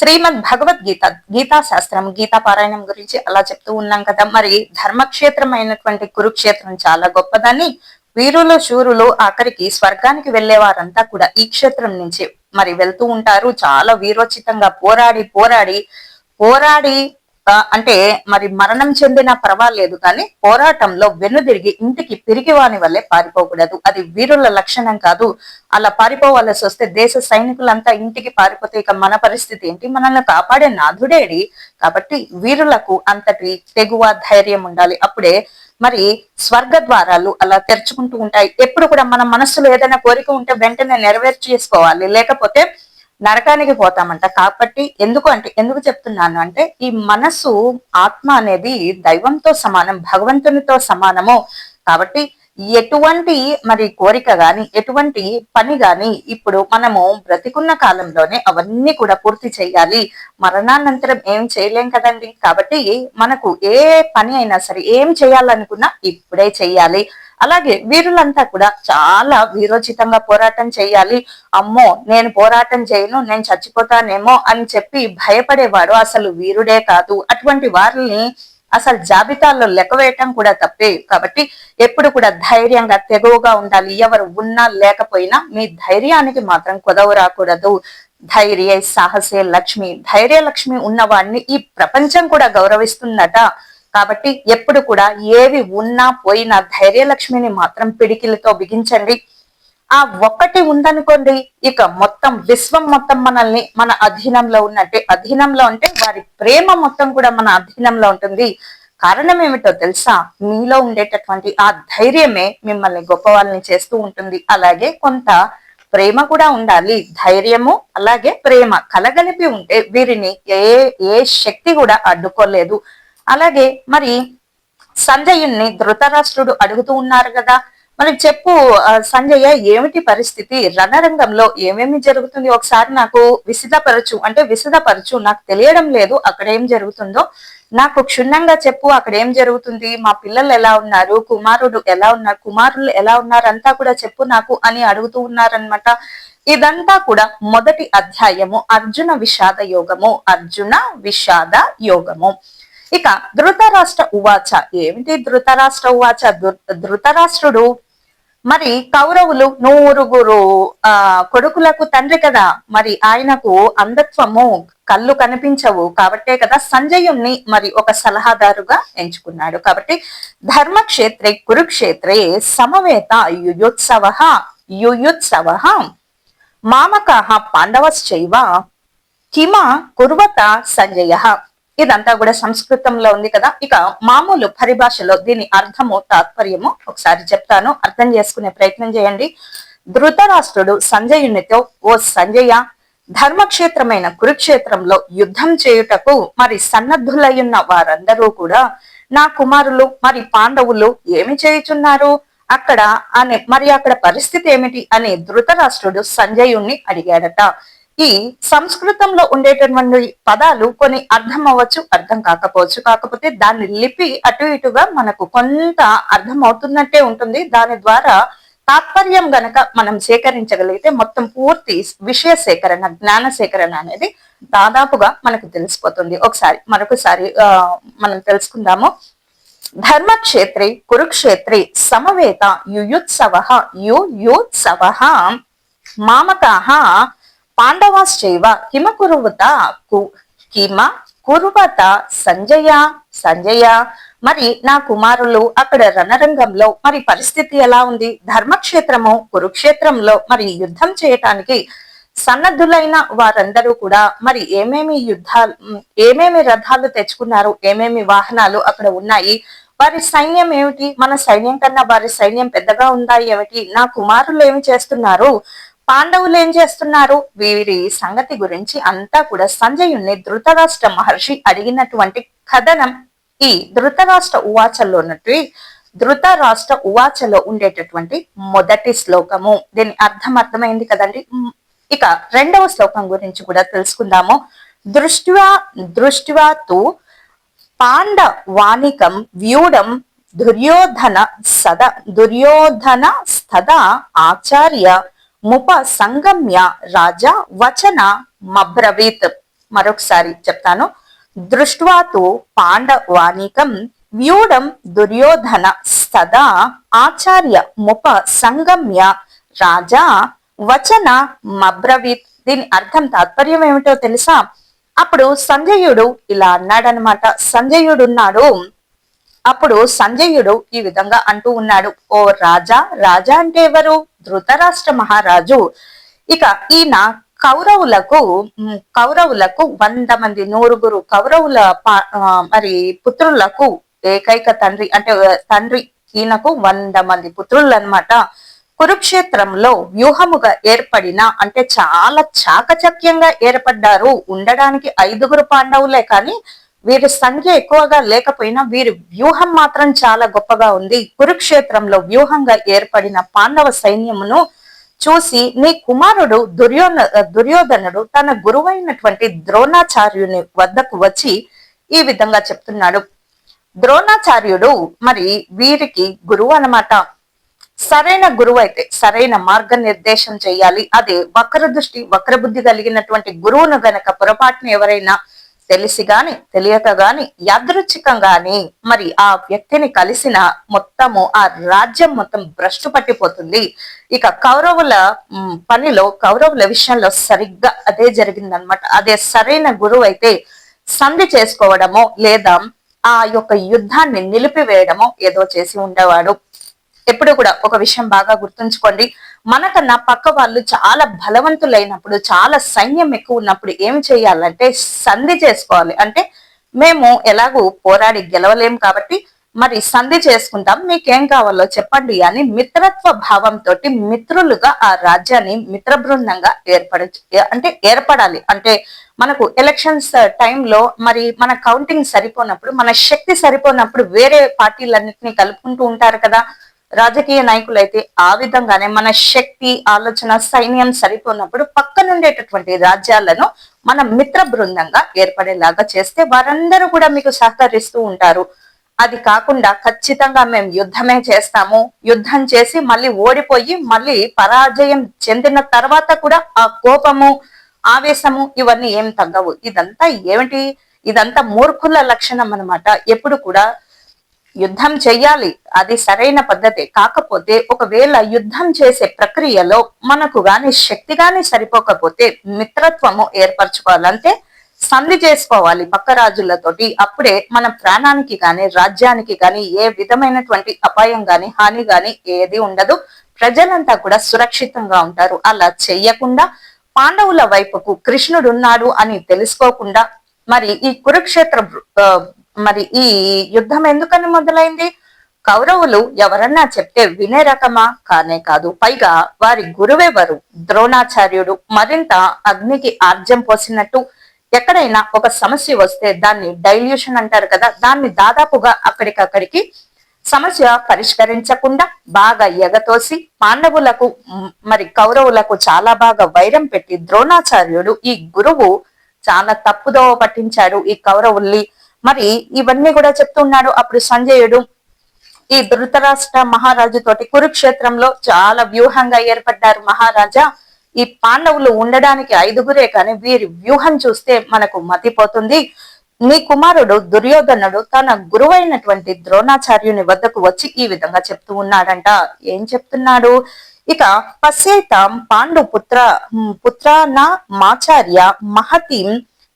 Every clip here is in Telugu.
శ్రీమద్ భగవద్గీత గీతా శాస్త్రం గీతా పారాయణం గురించి అలా చెప్తూ ఉన్నాం కదా. మరి ధర్మక్షేత్రం అయినటువంటి కురుక్షేత్రం చాలా గొప్పదని వీరులు శూరులు ఆఖరికి స్వర్గానికి వెళ్ళే వారంతా కూడా ఈ క్షేత్రం నుంచి మరి వెళ్తూ ఉంటారు. చాలా వీరోచితంగా పోరాడి పోరాడి పోరాడి అంటే మరి మరణం చెందిన పర్వాలేదు కానీ పోరాటంలో వెనుదిరిగి ఇంటికి పిరిగి వాని వల్లే పారిపోకూడదు. అది వీరుల లక్షణం కాదు. అలా పారిపోవాల్సి వస్తే దేశ సైనికులంతా ఇంటికి పారిపోతే ఇక మన పరిస్థితి ఏంటి? మనల్ని కాపాడే నాథుడేడి కాబట్టి వీరులకు అంతటి తెగువ ధైర్యం ఉండాలి. అప్పుడే మరి స్వర్గ ద్వారాలు అలా తెరుచుకుంటూ ఉంటాయి. ఎప్పుడు కూడా మన మనస్సులో ఏదైనా కోరిక ఉంటే వెంటనే నెరవేర్చి చేసుకోవాలి లేకపోతే నరకానికి పోతామంట. కాబట్టి ఎందుకు అంటే ఎందుకు చెప్తున్నాను అంటే ఈ మనసు ఆత్మ అనేది దైవంతో సమానం భగవంతునితో సమానము. కాబట్టి ఎటువంటి మరి కోరిక గాని ఎటువంటి పని గాని ఇప్పుడు మనము బ్రతికున్న కాలంలోనే అవన్నీ కూడా పూర్తి చేయాలి. మరణానంతరం ఏం చేయలేం కదండి. కాబట్టి మనకు ఏ పని అయినా సరే ఏం చేయాలనుకున్నా ఇప్పుడే చెయ్యాలి అలాగే వీరులంతా కూడా చాలా వీరోచితంగా పోరాటం చేయాలి. అమ్మో నేను పోరాటం చేయను నేను చచ్చిపోతానేమో అని చెప్పి భయపడేవాడు అసలు వీరుడే కాదు. అటువంటి వారిని అసలు జాబితాల్లో లెక్క వేయటం కూడా తప్పే. కాబట్టి ఎప్పుడు కూడా ధైర్యంగా తెగువగా ఉండాలి. ఎవరు ఉన్నా లేకపోయినా మీ ధైర్యానికి మాత్రం కుదవ రాకూడదు. ధైర్య సాహసే లక్ష్మి. ధైర్య లక్ష్మి ఉన్నవాడిని ఈ ప్రపంచం కూడా గౌరవిస్తుందట కాబట్టి ఎప్పుడు కూడా ఏవి ఉన్నా పోయినా ధైర్యలక్ష్మిని మాత్రం పిడికిలతో బిగించండి. ఆ ఒక్కటి ఉందనుకోండి ఇక మొత్తం విశ్వం మొత్తం మనల్ని మన అధీనంలో ఉన్నట్టే అధీనంలో అంటే వారి ప్రేమ మొత్తం కూడా మన అధీనంలో ఉంటుంది. కారణం ఏమిటో తెలుసా? మీలో ఉండేటటువంటి ఆ ధైర్యమే మిమ్మల్ని గొప్ప వాళ్ళని చేస్తూ ఉంటుంది. అలాగే కొంత ప్రేమ కూడా ఉండాలి. ధైర్యము అలాగే ప్రేమ కలగలిపి ఉంటే వీరిని ఏ ఏ శక్తి కూడా అడ్డుకోలేదు. అలాగే మరి సంజయుణ్ణి ధృతరాష్ట్రుడు అడుగుతూ ఉన్నారు కదా. మరి చెప్పు సంజయ్య ఏమిటి పరిస్థితి? రణరంగంలో ఏమేమి జరుగుతుంది? ఒకసారి నాకు విసిదపరచు అంటే విసిదపరచు. నాకు తెలియడం లేదు అక్కడ ఏం జరుగుతుందో. నాకు క్షుణ్ణంగా చెప్పు అక్కడ ఏం జరుగుతుంది? మా పిల్లలు ఎలా ఉన్నారు? కుమారుడు ఎలా ఉన్నారు కుమారులు ఎలా ఉన్నారు? అంతా కూడా చెప్పు నాకు అని అడుగుతూ ఉన్నారనమాట ఇదంతా కూడా మొదటి అధ్యాయము. అర్జున విషాద యోగము. అర్జున విషాద యోగము. ఇక ధృతరాష్ట్ర ఉవాచ. ఏమిటి ధృతరాష్ట్ర ఉవాచ? ధృతరాష్ట్రుడు మరి కౌరవులు నూరుగురు ఆ కొడుకులకు తండ్రి కదా. మరి ఆయనకు అంధత్వము కళ్ళు కనిపించవు. కాబట్టే కదా సంజయుణ్ణి మరి ఒక సలహాదారుగా ఎంచుకున్నాడు. కాబట్టి ధర్మక్షేత్రే కురుక్షేత్రే సమవేత యుయోత్సవ యుయుత్సవ. మామకాహ పాండవశ్చైవ కిమ కుర్వత సంజయ. ఇదంతా కూడా సంస్కృతంలో ఉంది కదా. ఇక మామూలు పరిభాషలో దీని అర్థము తాత్పర్యము ఒకసారి చెప్తాను. అర్థం చేసుకునే ప్రయత్నం చేయండి. ధృతరాష్ట్రుడు సంజయునితో ఓ సంజయ ధర్మక్షేత్రమైన కురుక్షేత్రంలో యుద్ధం చేయుటకు మరి సన్నద్ధులయ్యున్న వారందరూ కూడా నా కుమారులు మరి పాండవులు ఏమి చేయుచున్నారు? అక్కడ అనే మరి అక్కడ పరిస్థితి ఏమిటి? అని ధృతరాష్ట్రుడు సంజయుణ్ణి అడిగాడట. ఈ సంస్కృతంలో ఉండేటటువంటి పదాలు కొన్ని అర్థం అవ్వచ్చు అర్థం కాకపోవచ్చు. కాకపోతే దాన్ని లిపి అటు ఇటుగా మనకు కొంత అర్థం అవుతున్నట్టే ఉంటుంది. దాని ద్వారా తాత్పర్యం గనక మనం సేకరించగలిగితే మొత్తం పూర్తి విషయ సేకరణ జ్ఞాన సేకరణ అనేది దాదాపుగా మనకు తెలిసిపోతుంది. ఒకసారి మరొకసారి మనం తెలుసుకుందాము. ధర్మక్షేత్రి కురుక్షేత్రి సమవేత యుయుత్సవ యుయుత్సవ మామకాహ పాండవాశ్చైవ హిమ కురువత హిమ కురువత సంజయ సంజయ. మరి నా కుమారులు అక్కడ రణరంగంలో మరి పరిస్థితి ఎలా ఉంది? ధర్మక్షేత్రము కురుక్షేత్రంలో మరి యుద్ధం చేయటానికి సన్నద్ధులైన వారందరూ కూడా మరి ఏమేమి యుద్ధాలు ఏమేమి రథాలు తెచ్చుకున్నారు? ఏమేమి వాహనాలు అక్కడ ఉన్నాయి? వారి సైన్యం ఏమిటి? మన సైన్యం కన్నా వారి సైన్యం పెద్దగా ఉందా? ఏమిటి? నా కుమారులు ఏమి చేస్తున్నారు? పాండవులు ఏం చేస్తున్నారు? వీరి సంగతి గురించి అంతా కూడా సంజయుణ్ణి ధృతరాష్ట్ర మహర్షి అడిగినటువంటి కథనం ఈ ధృతరాష్ట్ర ఉవాచల్లో ఉన్నట్టు ధృతరాష్ట్ర ఉవాచలో ఉండేటటువంటి మొదటి శ్లోకము. దీని అర్థం అర్థమైంది కదండి? ఇక రెండవ శ్లోకం గురించి కూడా తెలుసుకుందాము. దృష్ట్యా దృష్ట్యా తు పాండవానికం వ్యూఢం దుర్యోధన సద దుర్యోధన సదా ఆచార్య ముప సంగమ్య రాజా వచన మబ్రవీత్. మరొకసారి చెప్తాను. దృష్ట్వాతు పాండవానికం వ్యూఢం దుర్యోధన సదా ఆచార్య ముప సంగమ్య రాజా వచన మబ్రవీత్. దీని అర్థం తాత్పర్యం ఏమిటో తెలుసా? అప్పుడు సంజయుడు ఇలా అన్నాడనమాట సంజయుడు ఉన్నాడు. అప్పుడు సంజయుడు ఈ విధంగా అంటూ ఉన్నాడు. ఓ రాజా రాజా అంటే ఎవరు? ధృతరాష్ట్ర మహారాజు. ఇక ఈయన కౌరవులకు కౌరవులకు వంద మంది నూరుగురు కౌరవుల మరి పుత్రులకు ఏకైక తండ్రి అంటే తండ్రి ఈయనకు వంద మంది పుత్రులు అనమాట కురుక్షేత్రంలో వ్యూహముగా ఏర్పడిన అంటే చాలా చాకచక్యంగా ఏర్పడ్డారు. ఉండడానికి ఐదుగురు పాండవులే కానీ వీరి సంఖ్య ఎక్కువగా లేకపోయినా వీరి వ్యూహం మాత్రం చాలా గొప్పగా ఉంది. కురుక్షేత్రంలో వ్యూహంగా ఏర్పడిన పాండవ సైన్యమును చూసి నీ కుమారుడు దుర్యోన దుర్యోధనుడు తన గురువైనటువంటి ద్రోణాచార్యుని వద్దకు వచ్చి ఈ విధంగా చెప్తున్నాడు. ద్రోణాచార్యుడు మరి వీరికి గురువు అనమాట సరైన గురువు అయితే సరైన మార్గ నిర్దేశం చేయాలి. అదే వక్ర దృష్టి వక్ర బుద్ధి కలిగినటువంటి గురువును గనక పొరపాటును ఎవరైనా తెలిసి గాని తెలియక గాని యాదృచ్ఛికంగాని మరి ఆ వ్యక్తిని కలిసిన మొత్తము ఆ రాజ్యం మొత్తం భ్రష్టు పట్టిపోతుంది. ఇక కౌరవుల పనిలో కౌరవుల విషయంలో సరిగ్గా అదే జరిగిందనమాట అదే సరైన గురువు అయితే సంధి చేసుకోవడమో లేదా ఆ యొక్క యుద్ధాన్ని నిలిపివేయడమో ఏదో చేసి ఉండేవాడు. ఎప్పుడు కూడా ఒక విషయం బాగా గుర్తుంచుకోండి. మనకన్నా పక్క వాళ్ళు చాలా బలవంతులైనప్పుడు చాలా సైన్యం ఎక్కువ ఉన్నప్పుడు ఏం చేయాలంటే సంధి చేసుకోవాలి. అంటే మేము ఎలాగూ పోరాడి గెలవలేం కాబట్టి మరి సంధి చేసుకుంటాం. మీకేం కావాలో చెప్పండి అని మిత్రత్వ భావంతో మిత్రులుగా ఆ రాజ్యాన్ని మిత్ర బృందంగా ఏర్పడ అంటే ఏర్పడాలి. అంటే మనకు ఎలక్షన్స్ టైంలో మరి మన కౌంటింగ్ సరిపోనప్పుడు మన శక్తి సరిపోనప్పుడు వేరే పార్టీలన్నింటినీ కలుపుకుంటూ ఉంటారు కదా. రాజకీయ నాయకులైతే ఆ విధంగానే మన శక్తి ఆలోచన సైన్యం సరిపోనప్పుడు పక్కనుండేటటువంటి రాజ్యాలను మన మిత్ర బృందంగా ఏర్పడేలాగా చేస్తే వారందరూ కూడా మీకు సహకరిస్తూ ఉంటారు. అది కాకుండా ఖచ్చితంగా మేము యుద్ధమే చేస్తాము. యుద్ధం చేసి మళ్ళీ ఓడిపోయి మళ్ళీ పరాజయం చెందిన తర్వాత కూడా ఆ కోపము ఆవేశము ఇవన్నీ ఏం తగ్గవు. ఇదంతా ఏమిటి? ఇదంతా మూర్ఖుల లక్షణం అనమాట ఎప్పుడు కూడా యుద్ధం చెయ్యాలి. అది సరైన పద్ధతి. కాకపోతే ఒకవేళ యుద్ధం చేసే ప్రక్రియలో మనకు గాని శక్తి గాని సరిపోకపోతే మిత్రత్వము ఏర్పరచుకోవాలంటే సంధి చేసుకోవాలి పక్క రాజులతోటి అప్పుడే మన ప్రాణానికి గాని రాజ్యానికి గాని ఏ విధమైనటువంటి అపాయం గాని హాని గాని ఏది ఉండదు. ప్రజలంతా కూడా సురక్షితంగా ఉంటారు. అలా చెయ్యకుండా పాండవుల వైపుకు కృష్ణుడున్నాడు అని తెలుసుకోకుండా మరి ఈ కురుక్షేత్ర మరి ఈ యుద్ధం ఎందుకని మొదలైంది? కౌరవులు ఎవరన్నా చెప్తే వినే రకమా? కానే కాదు. పైగా వారి గురువెవరు? ద్రోణాచార్యుడు. మరింత అగ్నికి ఆర్జం పోసినట్టు ఎక్కడైనా ఒక సమస్య వస్తే దాన్ని డైల్యూషన్ అంటారు కదా దాన్ని దాదాపుగా అక్కడికక్కడికి సమస్య పరిష్కరించకుండా బాగా ఎగతోసి పాండవులకు మరి కౌరవులకు చాలా బాగా వైరం పెట్టి ద్రోణాచార్యుడు ఈ గురువు చాలా తప్పుదోవ పట్టించాడు ఈ కౌరవుల్ని. మరి ఇవన్నీ కూడా చెప్తున్నాడు అప్పుడు సంజయుడు. ఈ ధృతరాష్ట్ర మహారాజు తోటి కురుక్షేత్రంలో చాలా వ్యూహంగా ఏర్పడ్డారు మహారాజా. ఈ పాండవులు ఉండడానికి ఐదుగురే కానీ వీరి వ్యూహం చూస్తే మనకు మతిపోతుంది. నీ కుమారుడు దుర్యోధనుడు తన గురువైనటువంటి ద్రోణాచార్యుని వద్దకు వచ్చి ఈ విధంగా చెప్తూ ఉన్నాడంట. ఏం చెప్తున్నాడు? ఇక పశ్చేతాం పాండు పుత్ర పుత్రాన మాచార్య మహతీం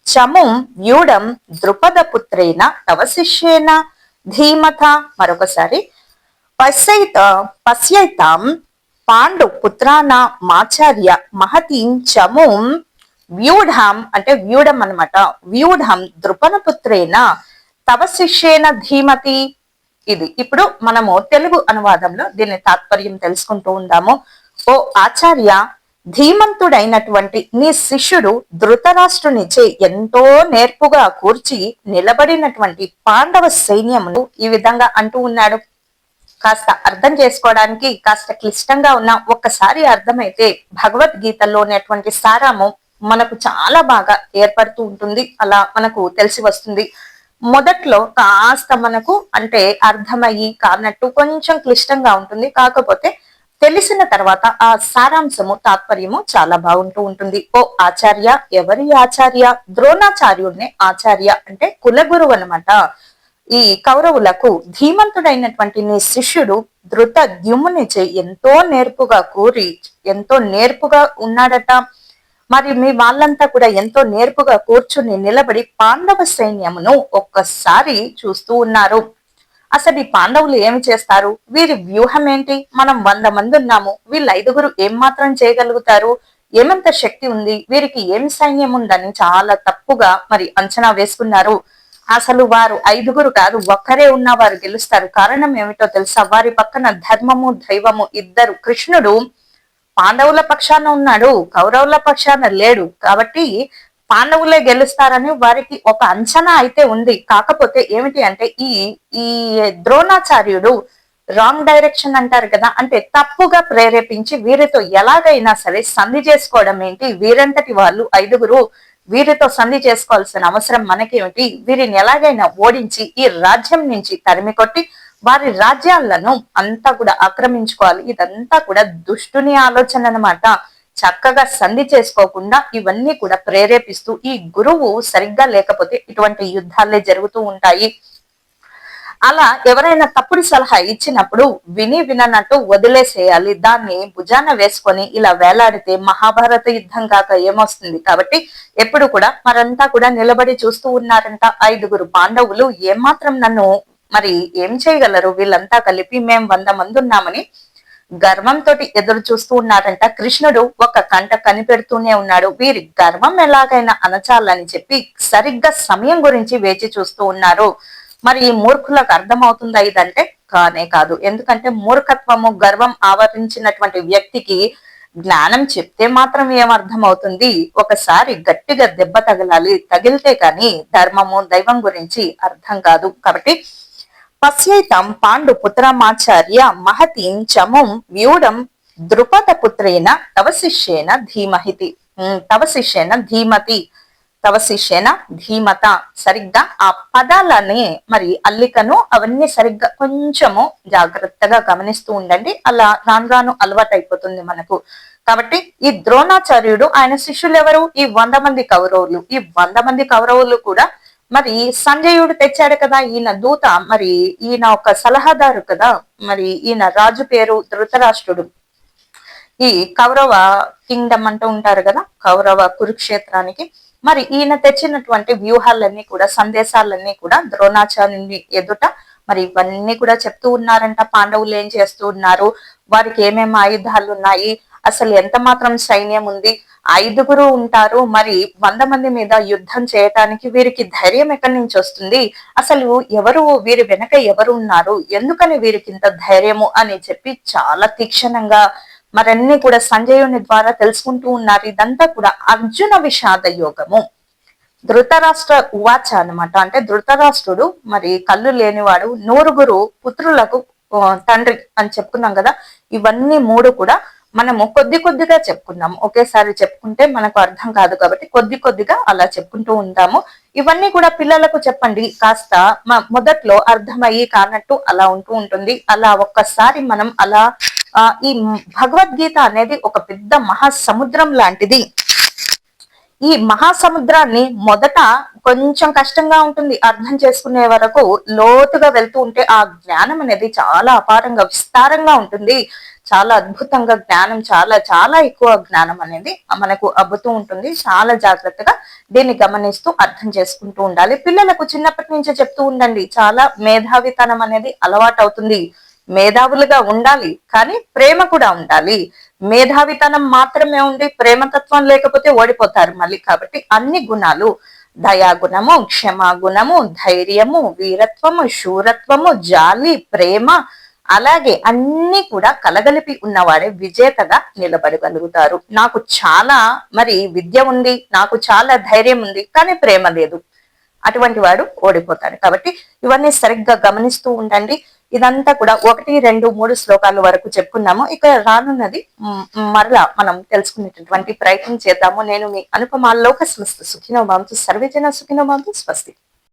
చముం వ్యూఢం ద్రుపద పుత్రేన తవ శిష్యేన. ధీమత మరొకసారి. పశ్యైత పశ్యైతాం పాండు పుత్రాన మాచార్య మహతీం చముం వ్యూఢం అంటే వ్యూఢం అనమాట వ్యూఢం ద్రుపద పుత్రేన తవ శిష్యేన ధీమతి. ఇది ఇప్పుడు మనము తెలుగు అనువాదంలో దీని తాత్పర్యం తెలుసుకుంటూ ఉందాము. ఓ ఆచార్య ధీమంతుడైనటువంటి నీ శిష్యుడు ధృతరాష్ట్రునిచే ఎంతో నేర్పుగా కూర్చి నిలబడినటువంటి పాండవ సైన్యమును ఈ విధంగా అంటూ ఉన్నాడు. కాస్త అర్థం చేసుకోవడానికి కాస్త క్లిష్టంగా ఉన్న ఒక్కసారి అర్థమైతే భగవద్గీతలో ఉన్నటువంటి సారాము మనకు చాలా బాగా ఏర్పడుతూ ఉంటుంది. అలా మనకు తెలిసి వస్తుంది. మొదట్లో కాస్త మనకు అంటే అర్థమయ్యి కానట్టు కొంచెం క్లిష్టంగా ఉంటుంది. కాకపోతే తెలిసిన తర్వాత ఆ సారాంశము తాత్పర్యము చాలా బాగుంటూ ఉంటుంది. ఓ ఆచార్య ఎవరి ఆచార్య? ద్రోణాచార్యుడిని ఆచార్య అంటే కులగురువు అనమాట ఈ కౌరవులకు ధీమంతుడైనటువంటి నీ శిష్యుడు ధృత ద్యుమునిచే ఎంతో నేర్పుగా కూరి ఎంతో నేర్పుగా ఉన్నాడట. మరి మీ వాళ్ళంతా కూడా ఎంతో నేర్పుగా కూర్చుని నిలబడి పాండవ సైన్యమును ఒక్కసారి చూస్తూ ఉన్నారు. అసలు ఈ పాండవులు ఏమి చేస్తారు? వీరి వ్యూహం ఏంటి? మనం వంద మంది ఉన్నాము. వీళ్ళు ఐదుగురు ఏం మాత్రం చేయగలుగుతారు? ఏమంత శక్తి ఉంది? వీరికి ఏం సైన్యం ఉందని చాలా తప్పుగా మరి అంచనా వేసుకున్నారు. అసలు వారు ఐదుగురు కాదు ఒక్కరే ఉన్న వారు గెలుస్తారు. కారణం ఏమిటో తెలుసా? వారి పక్కన ధర్మము దైవము ఇద్దరు. కృష్ణుడు పాండవుల పక్షాన ఉన్నాడు కౌరవుల పక్షాన లేడు. కాబట్టి పాండవులే గెలుస్తారని వారికి ఒక అంచనా అయితే ఉంది. కాకపోతే ఏమిటి అంటే ఈ ఈ ద్రోణాచార్యుడు రాంగ్ డైరెక్షన్ అంటారు కదా అంటే తప్పుగా ప్రేరేపించి వీరితో ఎలాగైనా సరే సంధి చేసుకోవడం ఏంటి? వీరంతటి వాళ్ళు ఐదుగురు వీరితో సంధి చేసుకోవాల్సిన అవసరం మనకేమిటి? వీరిని ఎలాగైనా ఓడించి ఈ రాజ్యం నుంచి తరిమి కొట్టి వారి రాజ్యాలను అంతా కూడా ఆక్రమించుకోవాలి. ఇదంతా కూడా దుష్టుని ఆలోచన అనమాట చక్కగా సంధి చేసుకోకుండా ఇవన్నీ కూడా ప్రేరేపిస్తూ ఈ గురువు సరిగ్గా లేకపోతే ఇటువంటి యుద్ధాలే జరుగుతూ ఉంటాయి. అలా ఎవరైనా తప్పుడు సలహా ఇచ్చినప్పుడు విని విననట్టు వదిలేసేయాలి. దాన్ని భుజాన వేసుకొని ఇలా వేలాడితే మహాభారత యుద్ధం కాక ఏమొస్తుంది? కాబట్టి ఎప్పుడు కూడా మరంతా కూడా నిలబడి చూస్తూ ఉన్నారంట ఐదుగురు పాండవులు. ఏమాత్రం నన్ను మరి ఏం చేయగలరు? వీళ్ళంతా కలిపి మేము వంద మంది ఉన్నామని గర్వంతో ఎదురు చూస్తూ ఉన్నారంట కృష్ణుడు ఒక కంట కనిపెడుతూనే ఉన్నాడు. వీరి గర్వం ఎలాగైనా అనచాలని చెప్పి సరిగ్గా సమయం గురించి వేచి చూస్తూ ఉన్నారు. మరి ఈ మూర్ఖులకు అర్థమవుతుందా ఇదంటే కానే కాదు. ఎందుకంటే మూర్ఖత్వము గర్వం ఆవరించినటువంటి వ్యక్తికి జ్ఞానం చెప్తే మాత్రం ఏమర్థమవుతుంది ఒకసారి గట్టిగా దెబ్బ తగలాలి. తగిలితే కానీ ధర్మము దైవం గురించి అర్థం కాదు. కాబట్టి పశ్యైతం పాండు పుత్రమాచార్య మహతీం చముం వ్యూఢం ద్రుపద పుత్రేన తవ శిష్యేన ధీమహితి. తవ శిష్యేన ధీమతి తవ శిష్యేన ధీమత. సరిగ్గా ఆ పదాలని మరి అల్లికను అవన్నీ సరిగ్గా కొంచెము జాగ్రత్తగా గమనిస్తూ ఉండండి. అలా రాను రాను అలవాటు అయిపోతుంది మనకు. కాబట్టి ఈ ద్రోణాచార్యుడు ఆయన శిష్యులు ఎవరు ఈ వంద మంది కౌరవులు. ఈ వంద మంది కౌరవులు కూడా మరి సంజయుడు తెచ్చాడు కదా ఈయన దూత మరి ఈయన ఒక సలహాదారు కదా మరి ఈయన రాజు పేరు ధృతరాష్ట్రుడు. ఈ కౌరవ కింగ్డమ్ అంటూ ఉంటారు కదా కౌరవ కురుక్షేత్రానికి. మరి ఈయన తెచ్చినటువంటి వ్యూహాలన్నీ కూడా సందేశాలన్నీ కూడా ద్రోణాచార్యుని ఎదుట మరి ఇవన్నీ కూడా చెప్తూ ఉన్నారంట. పాండవులు ఏం చేస్తూ ఉన్నారు? వారికి ఏమేమి ఆయుధాలు ఉన్నాయి? అసలు ఎంత మాత్రం సైన్యం ఉంది? ఐదుగురు ఉంటారు. మరి వంద మంది మీద యుద్ధం చేయటానికి వీరికి ధైర్యం ఎక్కడి నుంచి వస్తుంది? అసలు ఎవరు వీరి వెనక ఎవరు ఉన్నారు? ఎందుకని వీరికి ఇంత ధైర్యము అని చెప్పి చాలా తీక్షణంగా మరన్నీ కూడా సంజయుని ద్వారా తెలుసుకుంటూ ఉన్నారు. ఇదంతా కూడా అర్జున విషాద యోగము. ధృతరాష్ట్ర ఉవాచ అనమాట అంటే ధృతరాష్ట్రుడు మరి కళ్ళు లేనివాడు నూరుగురు పుత్రులకు తండ్రి అని చెప్పుకున్నాం కదా. ఇవన్నీ మూడు కూడా మనము కొద్ది కొద్దిగా చెప్పుకుందాం ఒకేసారి చెప్పుకుంటే మనకు అర్థం కాదు కాబట్టి కొద్ది కొద్దిగా అలా చెప్పుకుంటూ ఉంటాము. ఇవన్నీ కూడా పిల్లలకు చెప్పండి. కాస్త మొదట్లో అర్థమయ్యి కానట్టు అలా ఉంటూ ఉంటుంది. అలా ఒక్కసారి మనం అలా ఈ భగవద్గీత అనేది ఒక పెద్ద మహాసముద్రం లాంటిది. ఈ మహాసముద్రాన్ని మొదట కొంచెం కష్టంగా ఉంటుంది అర్థం చేసుకునే వరకు లోతుగా వెళ్తూ ఉంటే ఆ జ్ఞానం అనేది చాలా అపారంగా విస్తారంగా ఉంటుంది. చాలా అద్భుతంగా జ్ఞానం చాలా చాలా ఎక్కువ జ్ఞానం అనేది మనకు అబ్బుతూ ఉంటుంది. చాలా జాగ్రత్తగా దీన్ని గమనిస్తూ అర్థం చేసుకుంటూ ఉండాలి. పిల్లలకు చిన్నప్పటి నుంచే చెప్తూ ఉండండి. చాలా మేధావితనం అనేది అలవాటు అవుతుంది మేధావులుగా ఉండాలి కానీ ప్రేమ కూడా ఉండాలి. మేధావితనం మాత్రమే ఉండి ప్రేమతత్వం లేకపోతే ఓడిపోతారు మళ్ళీ కాబట్టి అన్ని గుణాలు. దయాగుణము క్షమాగుణము ధైర్యము వీరత్వము శూరత్వము జాలి ప్రేమ అలాగే అన్ని కూడా కలగలిపి ఉన్నవాడే విజేతగా నిలబడగలుగుతారు. నాకు చాలా మరి విద్య ఉంది నాకు చాలా ధైర్యం ఉంది కానీ ప్రేమ లేదు. అటువంటి వాడు ఓడిపోతాడు. కాబట్టి ఇవన్నీ సరిగ్గా గమనిస్తూ ఉండండి. ఇదంతా కూడా ఒకటి రెండు మూడు శ్లోకాల వరకు చెప్పుకున్నాము. ఇక రానున్నది మరలా మనం తెలుసుకునేటటువంటి ప్రయత్నం చేద్దాము. నేను మీ అనుపమాల్లోక స్వస్తి సుఖినో బాంతు సర్వేజన సుఖినో బాంతు స్వస్తి.